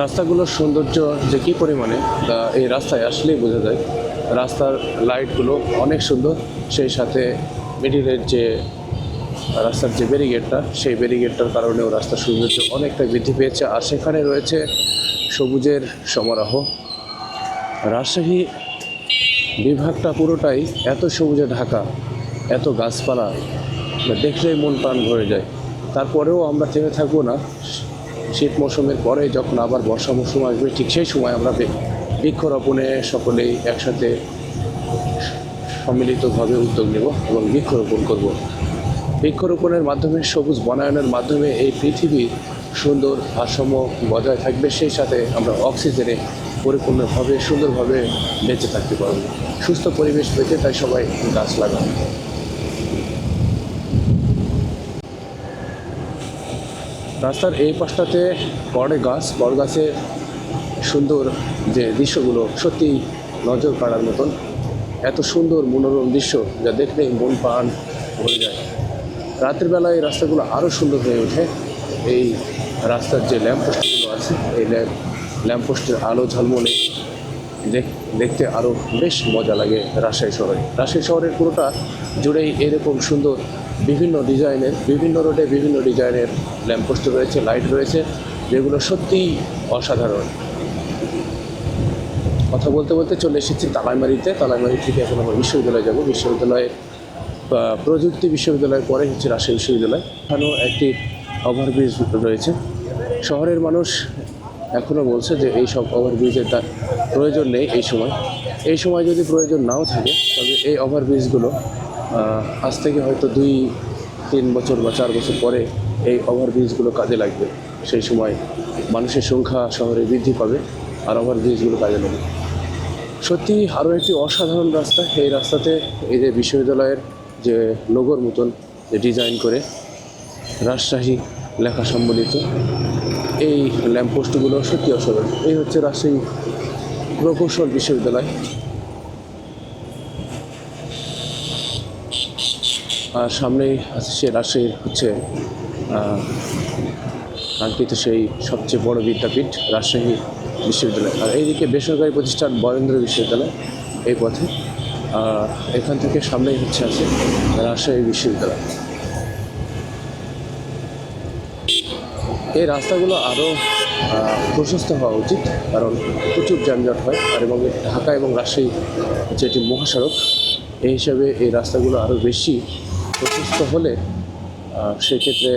রাস্তাগুলোর সৌন্দর্য যে কী পরিমাণে, তা এই রাস্তায় আসলেই বোঝা যায়। রাস্তার লাইটগুলো অনেক সুন্দর, সেই সাথে মিডিলের যে রাস্তার যে ব্যারিগেডটা সেই ব্যারিগেডটার কারণেও রাস্তার সৌন্দর্য অনেকটা বৃদ্ধি পেয়েছে। আর সেখানে রয়েছে সবুজের সমারোহ। রাজশাহী বিভাগটা পুরোটাই এত সবুজে ঢাকা, এত গাছপালা, দেখলেই মন প্রাণ ভরে যায়। তারপরেও আমরা থেমে থাকব না শীত মৌসুমের পরে যখন আবার বর্ষা মৌসুম আসবে, ঠিক সেই সময় আমরা বৃক্ষরোপণে সকলেই একসাথে সম্মিলিতভাবে উদ্যোগ নেব এবং বৃক্ষরোপণ করব। বৃক্ষরোপণের মাধ্যমে, সবুজ বনায়নের মাধ্যমে এই পৃথিবীর সুন্দর ভারসাম্য বজায় থাকবে, সেই সাথে আমরা অক্সিজেনে পরিপূর্ণভাবে, সুন্দরভাবে বেঁচে থাকতে পারব। সুস্থ পরিবেশ পেতে তাই সবাই গাছ লাগান। রাস্তার এই পাশটাতে বড় গাছ, বড় গাছে সুন্দর যে দৃশ্যগুলো সত্যি নজর কাড়ার মতন। এত সুন্দর মনোরম দৃশ্য যা দেখলে মন প্রাণ ভরে যায়। রাতের বেলায় এই রাস্তাগুলো আরও সুন্দর হয়ে ওঠে। এই রাস্তার যে ল্যাম্পপোস্টগুলো আছে, এই ল্যাম্প ল্যাম্পপোস্টের আলো ঝলমলে দেখতে আরও বেশ মজা লাগে রাজশাহী শহরে। রাজশাহী শহরের পুরোটা জুড়েই এরকম সুন্দর বিভিন্ন ডিজাইনের, বিভিন্ন রোডে বিভিন্ন ডিজাইনের ল্যাম্পপোস্ট রয়েছে, লাইট রয়েছে, যেগুলো সত্যিই অসাধারণ। কথা বলতে বলতে চলে এসেছি তালাইমারিতে। তালাইমারি থেকে এখন আমরা বিশ্ববিদ্যালয়ে যাব। বিশ্ববিদ্যালয়ে প্রযুক্তি বিশ্ববিদ্যালয়ের পরে হচ্ছে রাজশাহী বিশ্ববিদ্যালয়। এখানেও একটি ওভারব্রিজ রয়েছে। শহরের মানুষ এখনও বলছে যে এই সব ওভারব্রিজের তার প্রয়োজন নেই এই সময়। এই সময় যদি প্রয়োজন নাও থাকে, তবে এই ওভারব্রিজগুলো আজ থেকে হয়তো দুই, তিন বছর বা চার বছর পরে এই ওভারব্রিজগুলো কাজে লাগবে। সেই সময় মানুষের সংখ্যা শহরে বৃদ্ধি পাবে আর ওভারব্রিজগুলো কাজে লাগবে। সত্যি আরও একটি অসাধারণ রাস্তা, এই রাস্তাতে এই যে বিশ্ববিদ্যালয়ের যে লোগোর মতন যে ডিজাইন করে রাজশাহী লেখা সম্বলিত, এই ল্যাম্পপোস্টগুলো সত্যি অসাধারণ। এই হচ্ছে রাজশাহী প্রকৌশল বিশ্ববিদ্যালয়। আর সামনেই আছে সে রাজশাহীর হচ্ছে কাঙ্ক্ষিত সেই সবচেয়ে বড় বিদ্যাপীঠ, রাজশাহী বিশ্ববিদ্যালয়। আর এইদিকে বেসরকারি প্রতিষ্ঠান বরেন্দ্র বিশ্ববিদ্যালয়, এই পথে এখান থেকে সামনেই হচ্ছে আছে রাজশাহী বিশ্ববিদ্যালয়। এই রাস্তাগুলো আরও প্রশস্ত হওয়া উচিত, কারণ প্রচুর যানজট হয়, আর এবং ঢাকা এবং রাজশাহী এটি মহাসড়ক। এই হিসাবে এই রাস্তাগুলো আরও বেশি প্রশস্ত হলে সেক্ষেত্রে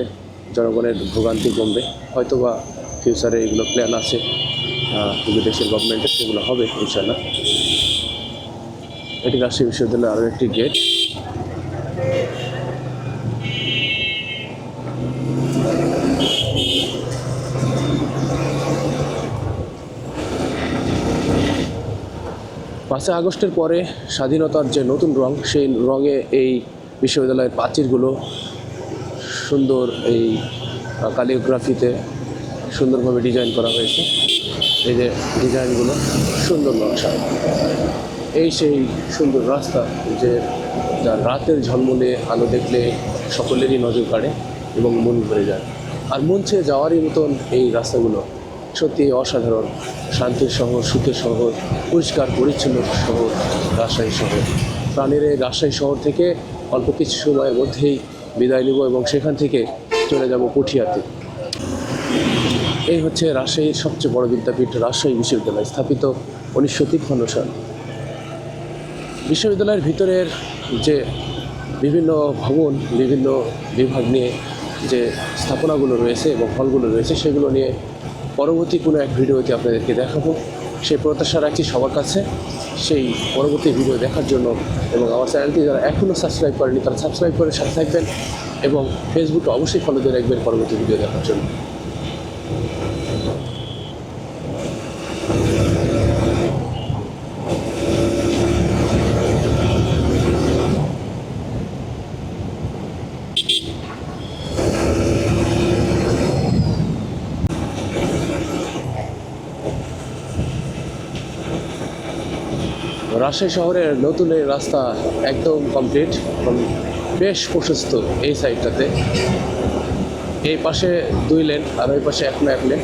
জনগণের ভোগান্তি কমবে। হয়তোবা ফিউচারে এগুলো প্ল্যান আছে দেশের গভর্নমেন্টের সেগুলো হবে ইনশাল্লাহ এটি রাজশাহী বিশ্ববিদ্যালয়ের আরও একটি গেট পাঁচই আগস্টের পরে স্বাধীনতার যে নতুন রং, সেই রঙে এই বিশ্ববিদ্যালয়ের প্রাচীরগুলো সুন্দর এই কালিওগ্রাফিতে সুন্দরভাবে ডিজাইন করা হয়েছে। এই যে ডিজাইনগুলো সুন্দর নকশা। এই সেই সুন্দর রাস্তা যে যা রাতের ঝলমলে আলো দেখলে সকলেরই নজর কাড়ে এবং মন ভরে যায়। আর মন চেয়ে যাওয়ারই মতন এই রাস্তাগুলো সত্যি অসাধারণ। শান্তির শহর, সুখের শহর, পরিষ্কার, পরিচ্ছন্ন শহর, রাজশাহী শহর। প্রাণের এই রাজশাহী শহর থেকে অল্প কিছু সময়ের মধ্যেই বিদায় নেব এবং সেখান থেকে চলে যাব পুঠিয়াতে। এই হচ্ছে রাজশাহীর সবচেয়ে বড় বিদ্যাপীঠ, রাজশাহী বিশ্ববিদ্যালয়, স্থাপিত উনিশশো তিপ্পান্ন সাল। বিশ্ববিদ্যালয়ের ভিতরের যে বিভিন্ন ভবন, বিভিন্ন বিভাগ নিয়ে যে স্থাপনাগুলো রয়েছে এবং হলগুলো রয়েছে, সেগুলো নিয়ে পরবর্তী কোনো এক ভিডিওতে আপনাদেরকে দেখাবো। সেই প্রত্যাশা রাখছি সবার কাছে? সেই পরবর্তী ভিডিও দেখার জন্য এবং আমার চ্যানেলটি যারা এখনও সাবস্ক্রাইব করেনি তারা সাবস্ক্রাইব করে সাথে থাকবেন এবং ফেসবুকে অবশ্যই ফলো দিয়ে রাখবেন পরবর্তী ভিডিও দেখার জন্য। রাজশাহী শহরের নতুন এই রাস্তা একদম কমপ্লিট বেশ প্রশস্ত এই সাইডটাতে এই পাশে দুই লেন আর ওই পাশে এক না এক লেন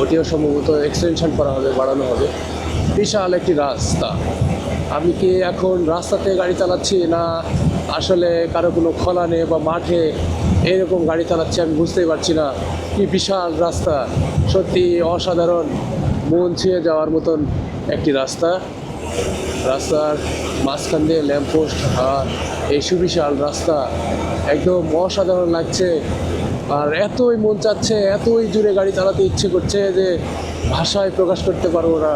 ওটিও সম্ভবত এক্সটেনশন করা হবে, বাড়ানো হবে। বিশাল একটি রাস্তা। আমি কি এখন রাস্তাতে গাড়ি চালাচ্ছি না আসলে কারও কোনো খোলা নেই বা মাঠে এরকম গাড়ি চালাচ্ছি আমি বুঝতেই পারছি না। কি বিশাল রাস্তা। সত্যি অসাধারণ। মন ছুঁয়ে যাওয়ার মতন একটি রাস্তা। রাস্তার মাঝখান দিয়ে ল্যাম্পপোস্ট আর এই সুবিশাল রাস্তা একদম অসাধারণ লাগছে। আর এতই মন চাচ্ছে, এতই জুড়ে গাড়ি চালাতে ইচ্ছে করছে যে ভাষায় প্রকাশ করতে পারব না।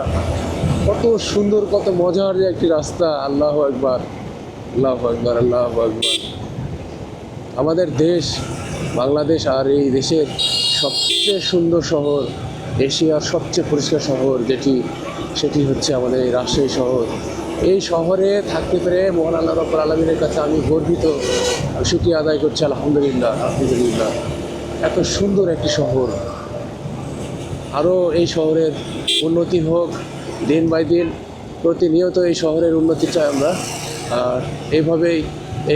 কত সুন্দর, কত মজার যে একটি রাস্তা। আল্লাহ একবার আল্লাহ একবার আল্লাহ একবার আমাদের দেশ, বাংলাদেশ আর এই দেশের সবচেয়ে সুন্দর শহর, এশিয়ার সবচেয়ে পরিষ্কার শহর যেটি সেটি হচ্ছে আমাদের এই রাজশাহী শহর। এই শহরে থাকতে পেরে মোহন আল্লাহ রব্বুল আলমিনের কাছে আমি গর্বিত। সুখী আদায় করছি, আলহামদুলিল্লাহ আলহামদুলিল্লাহ। এত সুন্দর একটি শহর। আরও এই শহরের উন্নতি হোক, দিন বাই দিন প্রতিনিয়ত এই শহরের উন্নতি চাই আমরা। আর এইভাবেই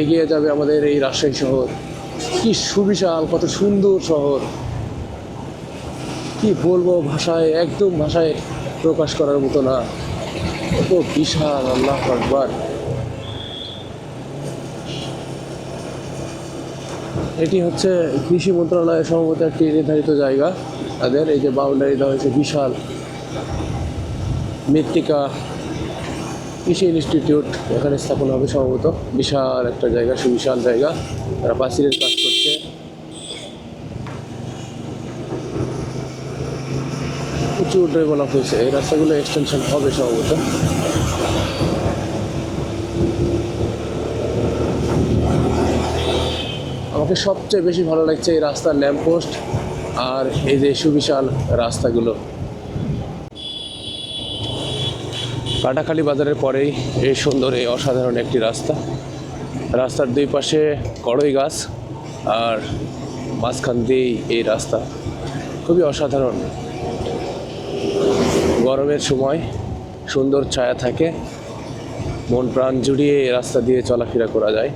এগিয়ে যাবে আমাদের এই রাজশাহী শহর। কি সুবিশাল, কত সুন্দর শহর। কি বলব ভাষায়, একদম ভাষায় প্রকাশ করার মতো না। কত বিশাল, আল্লাহ আকবার। এটি হচ্ছে কৃষি মন্ত্রণালয়ের সম্ভবত একটি নির্ধারিত জায়গা। তাদের এই যে বাউন্ডারি দেওয়া হয়েছে, বিশাল মৃত্তিকা কৃষি ইনস্টিটিউট এখানে স্থাপন হবে সম্ভবত। বিশাল একটা জায়গা, সুবিশাল জায়গা। তারা পাঁচিলের কাজ করছে। প্রচুর ডেভেলপ হয়েছে। এই রাস্তাগুলো এক্সটেনশন হবে সম্ভবত। আমাকে সবচেয়ে বেশি ভালো লাগছে এই রাস্তার ল্যাম্পপোস্ট আর এই যে সুবিশাল রাস্তাগুলো। কাটাখালী বাজারের পরেই এই সুন্দর, এই অসাধারণ একটি রাস্তা। রাস্তার দুই পাশে কড়ই গাছ আর মাঝখান দিয়েই এই রাস্তা। খুবই অসাধারণ। গরমের সময় সুন্দর ছায়া থাকে, মন প্রাণ জুড়িয়ে রাস্তা দিয়ে চলাফেরা করা যায়।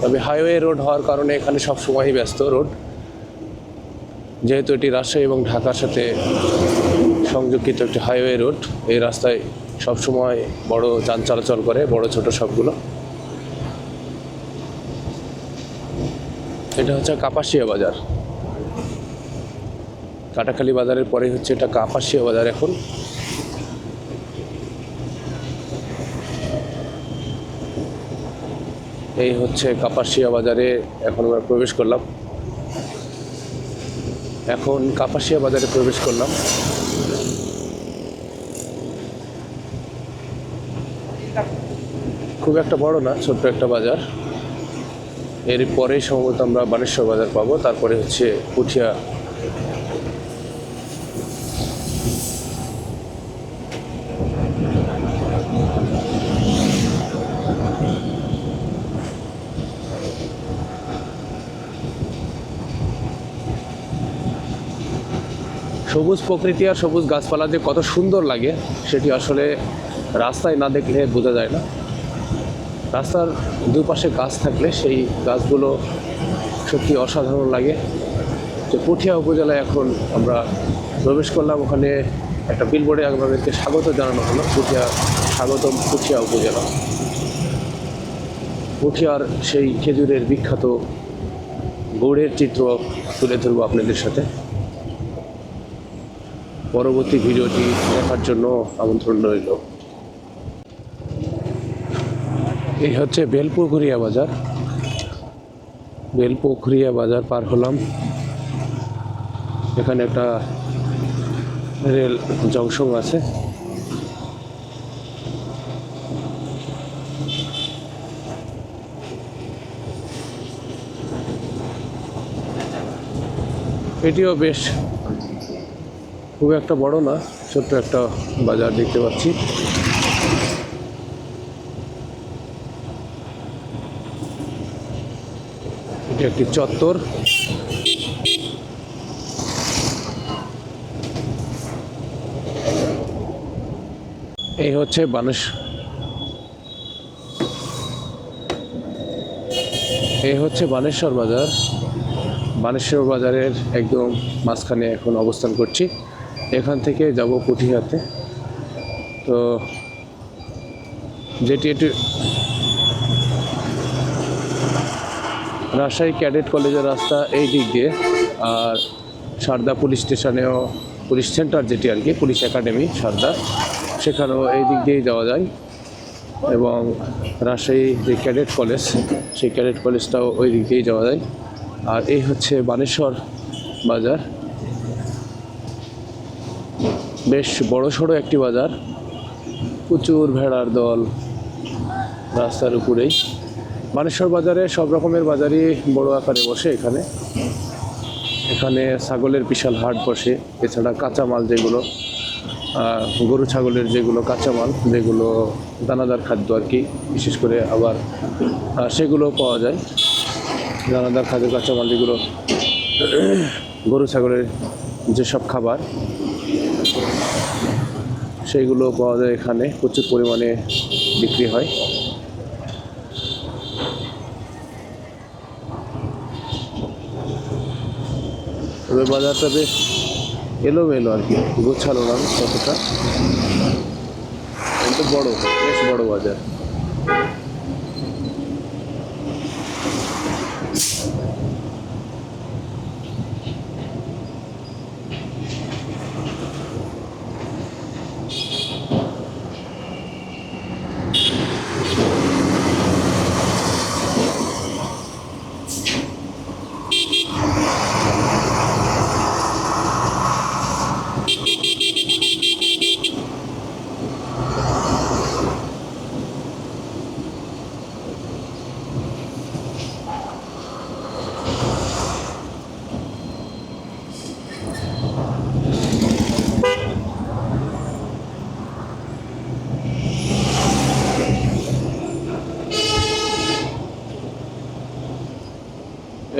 তবে হাইওয়ে রোড হওয়ার কারণে এখানে সব সময়ই ব্যস্ত রোড। যেহেতু এটি রাজশাহী এবং ঢাকার সাথে সংযুক্ত একটি হাইওয়ে রোড, এই রাস্তায় সবসময় বড় যান চলাচল করে, বড় ছোট সবগুলো। এটা হচ্ছে কাপাসিয়া বাজার। কাটাখালী বাজারের পরে হচ্ছে এটা কাপাসিয়া বাজার এখন। এই হচ্ছে কাপাসিয়া বাজারে এখন আমরা প্রবেশ করলাম। এখন কাপাসিয়া বাজারে প্রবেশ করলাম। খুব একটা বড় না, ছোট্ট একটা বাজার। এর পরেই সম্ভবত আমরা বানেশ্বর বাজার পাবো, তারপরে হচ্ছে পুঠিয়া সবুজ প্রকৃতি আর সবুজ গাছপালা যে কত সুন্দর লাগে, সেটি আসলে রাস্তায় না দেখলে বোঝা যায় না। রাস্তার দুপাশে গাছ থাকলে সেই গাছগুলো সত্যি অসাধারণ লাগে। যে পুঠিয়া উপজেলায় এখন আমরা প্রবেশ করলাম, ওখানে একটা বিলবোর্ডে আমাদেরকে স্বাগত জানানো হলো, পুঠিয়া স্বাগতম পুঠিয়া উপজেলা। পুঠিয়ার সেই খেজুরের বিখ্যাত গুড়ের চিত্র তুলে ধরবো আপনাদের সাথে। পরবর্তী ভিডিওটি দেখার জন্য আমন্ত্রণ রইল। এই হচ্ছে বেলপুকুরিয়া বাজার। বেলপুকুরিয়া বাজার পার হলাম। এখানে একটা রেল জংশন আছে। এটিও বেশ খুব একটা বড় না, ছোট্ট একটা বাজার দেখতে পাচ্ছি। এটি একটি চত্বর। এই হচ্ছে বানেশ। এই হচ্ছে বানেশ্বর বাজার। বানেশ্বর বাজারের একদম মাঝখানে এখন অবস্থান করছি। এখান থেকে যাব পুঠিহাতে তো যেটি এটি রাজশাহী ক্যাডেট কলেজের রাস্তা এই দিক দিয়ে, আর সারদা পুলিশ স্টেশনেও, পুলিশ সেন্টার যেটি আর কি, পুলিশ একাডেমি, সারদা, সেখানেও এই দিক দিয়েই যাওয়া যায়। এবং রাজশাহী যে ক্যাডেট কলেজ, সেই ক্যাডেট কলেজটাও ওই দিক দিয়েই যাওয়া যায়। আর এই হচ্ছে বানেশ্বর বাজার। বেশ বড় সড়ো একটি বাজার। প্রচুর ভেড়ার দল রাস্তার উপরেই। মানেশ্বর বাজারে সব রকমের বাজারই বড় আকারে বসে এখানে। এখানে ছাগলের বিশাল হাট বসে। এছাড়া কাঁচামাল যেগুলো গরু ছাগলের যেগুলো কাঁচামাল, যেগুলো দানাদার খাদ্য আর কি, বিশেষ করে আবার সেগুলো পাওয়া যায়। দানাদার খাদ্য, কাঁচামাল যেগুলো, গরু ছাগলের যেসব খাবার সেইগুলো পাওয়া যায় এখানে, প্রচুর পরিমাণে বিক্রি হয়। তবে বাজারটা বেশ এলোমেলো আর কি, গোছালো না কিন্তু বড়, বেশ বড় বাজার।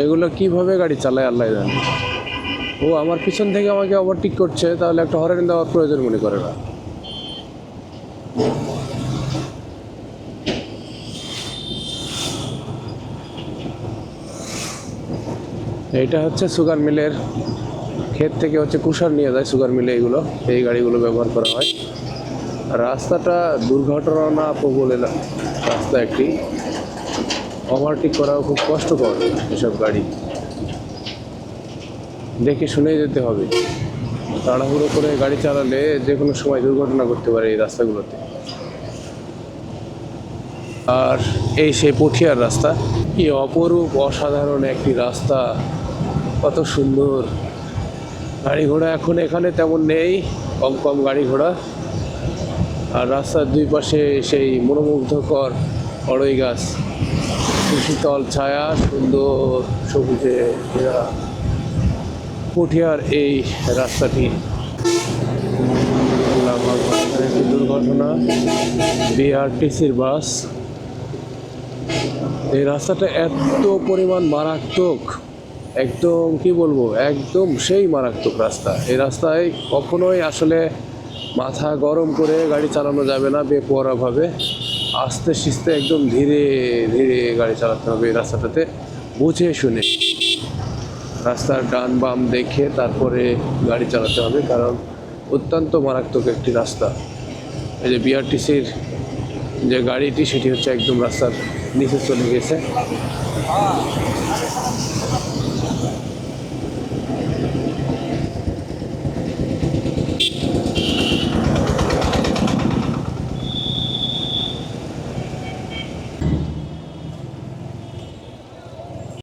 এগুলো কীভাবে গাড়ি চালায় আল্লাহ জানে। ও আমার পিছন থেকে আমাকে ওভারটেক করছে, তাহলে একটা হরেন দেওয়ার প্রয়োজন মনে করে না। এইটা হচ্ছে সুগার মিলের ক্ষেত থেকে হচ্ছে কুষার নিয়ে যায় সুগার মিলে এগুলো, এই গাড়িগুলো ব্যবহার করা হয়। রাস্তাটা দুর্ঘটনা প্রবল রাস্তা একটি। ওভারটেক করাও খুব কষ্টকর এসব গাড়ি। দেখে শুনে যেতে হবে। তাড়াহুড়ো করে গাড়ি চালালে যে কোনো সময় দুর্ঘটনা করতে পারে এই রাস্তাগুলোতে। আর এই সেই পটিয়ার রাস্তা, কি অপরূপ, অসাধারণ একটি রাস্তা। কত সুন্দর। গাড়ি ঘোড়া এখন এখানে তেমন নেই, কম কম গাড়ি ঘোড়া। আর রাস্তার দুই পাশে সেই মনোমুগ্ধকর অড়ই গাছ। শীতল ছায়া, সুন্দর সবুজে ঘেরা পুঠিয়ার এই রাস্তাটি। একটি দুর্ঘটনা বিআরটিসির বাস। এই রাস্তাটা এত পরিমাণ মারাত্মক, একদম কি বলব, একদম সেই মারাত্মক রাস্তা। এই রাস্তায় কখনোই আসলে মাথা গরম করে গাড়ি চালানো যাবে না, বেপরোয়াভাবে। আস্তে সিস্তে একদম ধীরে ধীরে গাড়ি চালাতে হবে রাস্তাটাতে। বুঝে শুনে। রাস্তার ডান বাম দেখে তারপরে গাড়ি চালাতে হবে, কারণ অত্যন্ত মারাত্মক একটি রাস্তা। এই যে বিআরটিসির যে গাড়িটি, সেটি হচ্ছে একদম রাস্তার নিচে চলে গেছে।